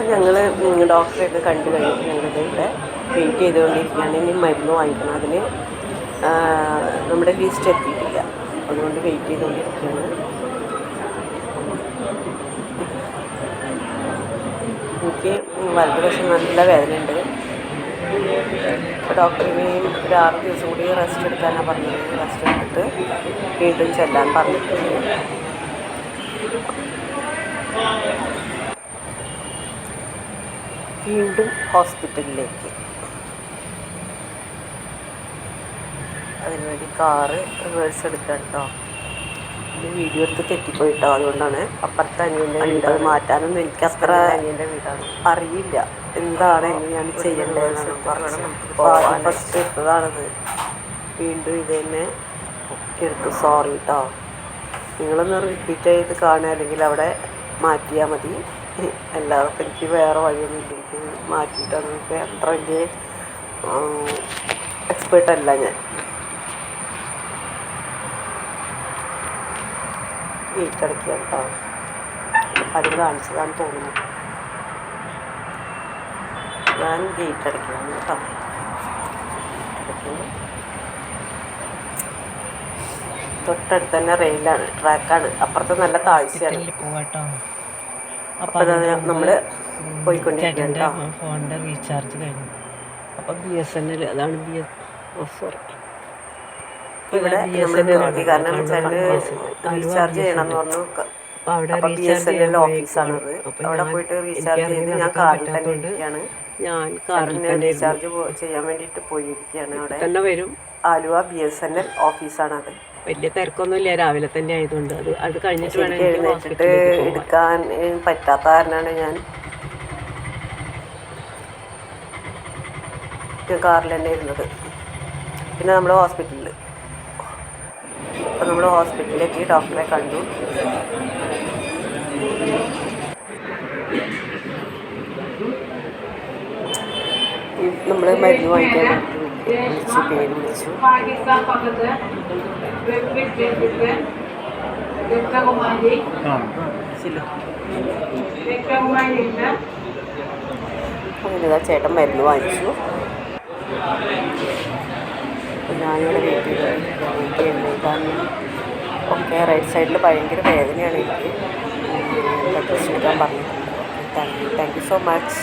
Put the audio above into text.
അപ്പം ഞങ്ങൾ ഡോക്ടറെയൊക്കെ കണ്ടു കഴിഞ്ഞിട്ട് ഞങ്ങളുടെ ഇവിടെ വെയിറ്റ് ചെയ്തുകൊണ്ടിരിക്കുകയാണ്. ഇനി മരുന്ന് വാങ്ങിക്കണം. അതിന് നമ്മുടെ ലിസ്റ്റ് എത്തിയിട്ടില്ല. അതുകൊണ്ട് വെയിറ്റ് ചെയ്തുകൊണ്ടിരിക്കുകയാണ്. എനിക്ക് വലതുവശം നല്ല വേദനയുണ്ട്. അപ്പോൾ ഡോക്ടറിനെയും ഒരു ആറ് ദിവസം കൂടി റെസ്റ്റ് എടുക്കാനാണ് പറഞ്ഞത്. റെസ്റ്റ് എടുത്തിട്ട് വീണ്ടും ചെല്ലാൻ പറഞ്ഞിട്ടുണ്ട്. വീണ്ടും ഹോസ്പിറ്റലിലേക്ക്. അതിനുവേണ്ടി കാറ് റിവേഴ്സ് എടുക്കാം കേട്ടോ വീഡിയോ എടുത്ത് തെറ്റിപ്പോയിട്ടോ അതുകൊണ്ടാണ് അപ്പുറത്തെ അനിയന്റെ വീട്. മാറ്റാനൊന്നും എനിക്ക് അത്ര അനിയന്റെ വീടാണ്. അറിയില്ല. എന്താണ് എങ്ങനെയാണ് ചെയ്യേണ്ടതെന്ന് ഫസ്റ്റ് എടുത്തതാണത്. വീണ്ടും ഇത് തന്നെ എടുത്തു സോറി കേട്ടോ നിങ്ങളൊന്ന് റിപ്പീറ്റ് ചെയ്ത് കാണുക അല്ലെങ്കിൽ അവിടെ മാറ്റിയാൽ മതി. അല്ലാതെ ഇപ്പം എനിക്ക് വേറെ വഴിയൊന്നുമില്ല എനിക്ക് മാറ്റിയിട്ടാണ്. എനിക്ക് അത്ര വലിയ എക്സ്പേർട്ട് അല്ല ഞാൻ. അടയ്ക്കുക കേട്ടോ അതിന് കാണിച്ചതാണെന്ന് തോന്നുന്നു. ഞാൻ ഗേറ്റ് അടയ്ക്കുകയാണ് കേട്ടോ തൊട്ടടുത്ത് തന്നെ റെയിലാണ് ട്രാക്കാണ്. അപ്പുറത്ത് നല്ല താഴ്ചയാണ് പോവാട്ടോ. അപ്പോൾ നമ്മൾ ഫോണിന്റെ റീചാർജ് കഴിഞ്ഞു. അപ്പോൾ ബി എസ് എൻ എൽ അതാണ് ബി എസ് ഓ സോറി ഇവിടെ നമ്മൾ നിർത്തി കാരണം റീചാർജ് പറഞ്ഞു. അവിടെ അപ്പോൾ ബി എസ് എൻ എൽ ഓഫീസാണത് അവിടെ പോയിട്ട് റീചാർജ് ചെയ്ത് ഞാൻ കാറിൽ തന്നെ ഇരിക്കുകയാണ്. ഞാൻ കാറിൽ റീചാർജ് ചെയ്യാൻ വേണ്ടിയിട്ട് പോയിരിക്കുകയാണ് അവിടെ. തന്നെ വരും. Aluva B S N L ഓഫീസാണത്. വലിയ തിരക്കൊന്നുമില്ല. രാവിലെ തന്നെ ആയതുകൊണ്ട് അത് അത് കഴിഞ്ഞിട്ട് വേണം എഴുന്നേറ്റിട്ട് എടുക്കാൻ പറ്റാത്ത കാരണമാണ് ഞാൻ കാറിൽ തന്നെ ഇരുന്നത്. പിന്നെ നമ്മൾ ഹോസ്പിറ്റലിൽ അപ്പോൾ നമ്മൾ ഹോസ്പിറ്റലിലെത്തി ഡോക്ടറെ കണ്ടു. നമ്മൾ മരുന്ന് വാങ്ങിക്കാൻ വിളിച്ചു പേര് വിളിച്ചു പാകിസ്ഥാൻ പക്കത്ത് രക്തകുമാരി രക്തകുമാരി ഉണ്ട് അങ്ങനെ ഇതാ ചേട്ടൻ മരുന്ന് വാങ്ങിച്ചു. ഞാനിവിടെ വീട്ടിൽ എഴുന്നേൽക്കാനും ഒക്കെ റൈറ്റ് സൈഡിൽ ഭയങ്കര വേദനയാണ് എനിക്ക്. പറഞ്ഞു പറഞ്ഞിട്ടുണ്ട്. Thank you thank you so much